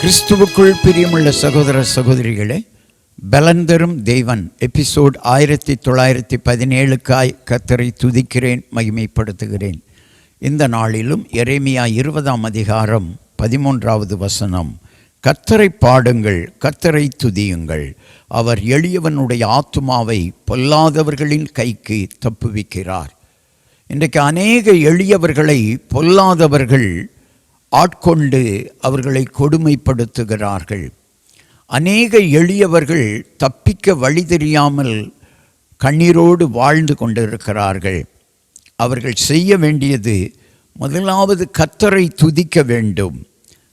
கிறிஸ்துவுக்குள் பிரியமுள்ள சகோதர சகோதரிகளே பலந்தரும் தெய்வன் எபிசோட் ஆயிரத்தி தொள்ளாயிரத்தி பதினேழுக்காய் கத்தரை துதிக்கிறேன் மகிமைப்படுத்துகிறேன். இந்த நாளிலும் எரேமியா இருபதாம் அதிகாரம் பதிமூன்றாவது வசனம் கத்தரை பாடுங்கள் கத்தரை துதியுங்கள். அவர் எளியவனுடைய ஆத்துமாவை பொல்லாதவர்களின் கைக்கு தப்புவிக்கிறார். இன்றைக்கு அநேக எளியவர்களை பொல்லாதவர்கள் ஆட்கொண்டு அவர்களை கொடுமைப்படுத்துகிறார்கள். அநேக எளியவர்கள் தப்பிக்க வழி தெரியாமல் கண்ணீரோடு வாழ்ந்து கொண்டிருக்கிறார்கள். அவர்கள் செய்ய வேண்டியது முதலாவது கத்தரை துதிக்க வேண்டும்.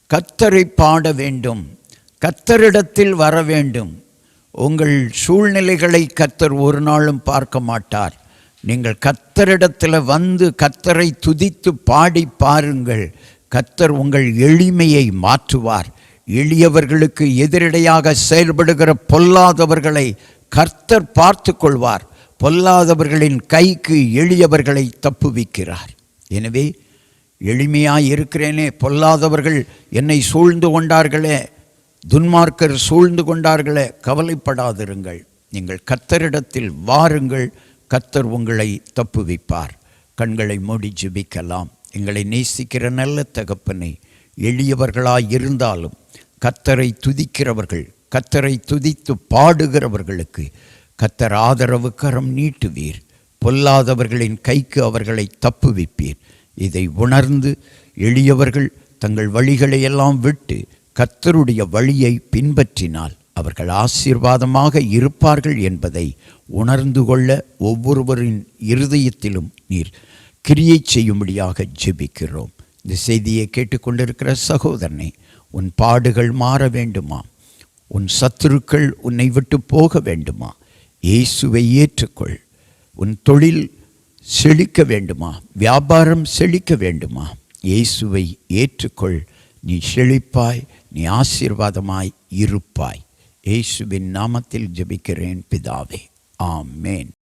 கத்தரை பாட வேண்டும். கத்தரிடத்தில் வர வேண்டும். உங்கள் சூழ்நிலைகளை கத்தர் ஒரு நாளும் பார்க்க மாட்டார். நீங்கள் கத்தரிடத்தில் வந்து கத்தரை துதித்து பாடி பாருங்கள். கத்தர் உங்கள் எளிமையை மாற்றுவார். எளியவர்களுக்கு எதிரடையாக செயல்படுகிற பொல்லாதவர்களை கர்த்தர் பார்த்து கொள்வார் பொல்லாதவர்களின் கைக்கு எளியவர்களை தப்புவிக்கிறார். எனவே எளிமையாக இருக்கிறேனே பொல்லாதவர்கள் என்னை சூழ்ந்து கொண்டார்களே துன்மார்க்கர் சூழ்ந்து கொண்டார்களே கவலைப்படாதிருங்கள். நீங்கள் கத்தரிடத்தில் வாருங்கள் கத்தர் உங்களை தப்புவிப்பார். கண்களை மூடி ஜெபிக்கலாம். எங்களை நேசிக்கிற நல்ல தகப்பனை எளியவர்களாய் இருந்தாலும் கத்தரை துதிக்கிறவர்கள் கத்தரை துதித்து பாடுகிறவர்களுக்கு கத்தர் ஆதரவு கரம் நீட்டுவீர். பொல்லாதவர்களின் கைக்கு அவர்களை தப்புவிப்பீர். இதை உணர்ந்து எளியவர்கள் தங்கள் வழிகளை எல்லாம் விட்டு கத்தருடைய வழியை பின்பற்றினால் அவர்கள் ஆசீர்வாதமாக இருப்பார்கள் என்பதை உணர்ந்து கொள்ள ஒவ்வொருவரின் இருதயத்திலும் நீர் கிரியை செய்யும்படியாக ஜெபிக்கிறோம். இந்த செய்தியை கேட்டுக்கொண்டிருக்கிற சகோதரனை உன் பாடுகள் மாற வேண்டுமா? உன் சத்துருக்கள் உன்னை விட்டு போக வேண்டுமா? இயேசுவை ஏற்றுக்கொள். உன் தொழில் செழிக்க வேண்டுமா? வியாபாரம் செழிக்க வேண்டுமா? இயேசுவை ஏற்றுக்கொள். நீ செழிப்பாய் நீ ஆசீர்வாதமாய் இருப்பாய். இயேசுவின் நாமத்தில் ஜெபிக்கிறேன் பிதாவே. ஆமேன்.